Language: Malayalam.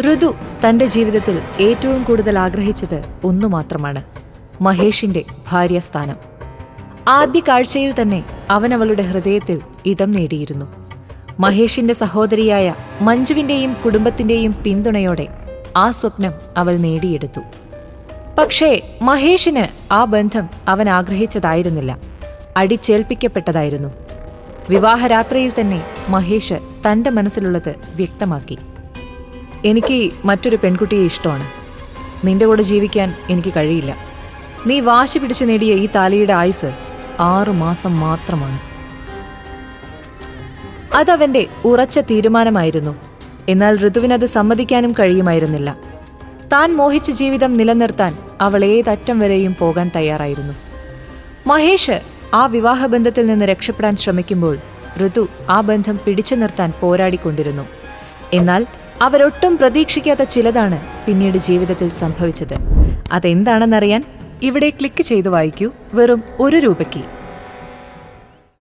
ഋതു തന്റെ ജീവിതത്തിൽ ഏറ്റവും കൂടുതൽ ആഗ്രഹിച്ചത് ഒന്നു മാത്രമാണ് മഹേഷിന്റെ ഭാര്യസ്ഥാനം ആദ്യ കാഴ്ചയിൽ തന്നെ അവൻ അവളുടെ ഹൃദയത്തിൽ ഇടം നേടിയിരുന്നു. മഹേഷിന്റെ സഹോദരിയായ മഞ്ജുവിന്റെയും കുടുംബത്തിന്റെയും പിന്തുണയോടെ ആ സ്വപ്നം അവൾ നേടിയെടുത്തു. പക്ഷേ മഹേഷിന് ആ ബന്ധം അവൻ ആഗ്രഹിച്ചതായിരുന്നില്ല. അടിച്ചേൽപ്പിക്കപ്പെട്ടതായിരുന്നു. വിവാഹരാത്രിയിൽ തന്നെ മഹേഷ് തന്റെ മനസ്സിലുള്ളത് വ്യക്തമാക്കി. എനിക്ക് മറ്റൊരു പെൺകുട്ടിയെ ഇഷ്ടമാണ്. നിന്റെ കൂടെ ജീവിക്കാൻ എനിക്ക് കഴിയില്ല. നീ വാശി പിടിച്ചു നേടിയ ഈ താലിയുടെ ആയുസ് ആറു മാസം മാത്രമാണ്. അതവന്റെ ഉറച്ച തീരുമാനമായിരുന്നു. എന്നാൽ ഋതുവിനത് സമ്മതിക്കാനും കഴിയുമായിരുന്നില്ല. താൻ മോഹിച്ച ജീവിതം നിലനിർത്താൻ അവൾ ഏതറ്റം വരെയും പോകാൻ തയ്യാറായിരുന്നു. മഹേഷ് ആ വിവാഹബന്ധത്തിൽ നിന്ന് രക്ഷപ്പെടാൻ ശ്രമിക്കുമ്പോൾ ഋതു ആ ബന്ധം പിടിച്ചു നിർത്താൻ പോരാടിക്കൊണ്ടിരുന്നു. എന്നാൽ അവരൊട്ടും പ്രതീക്ഷിക്കാത്ത ചിലതാണ് പിന്നീട് ജീവിതത്തിൽ സംഭവിച്ചത്. അതെന്താണെന്നറിയാൻ ഇവിടെ ക്ലിക്ക് ചെയ്ത് വായിക്കൂ. വെറും ഒരു രൂപയ്ക്ക്.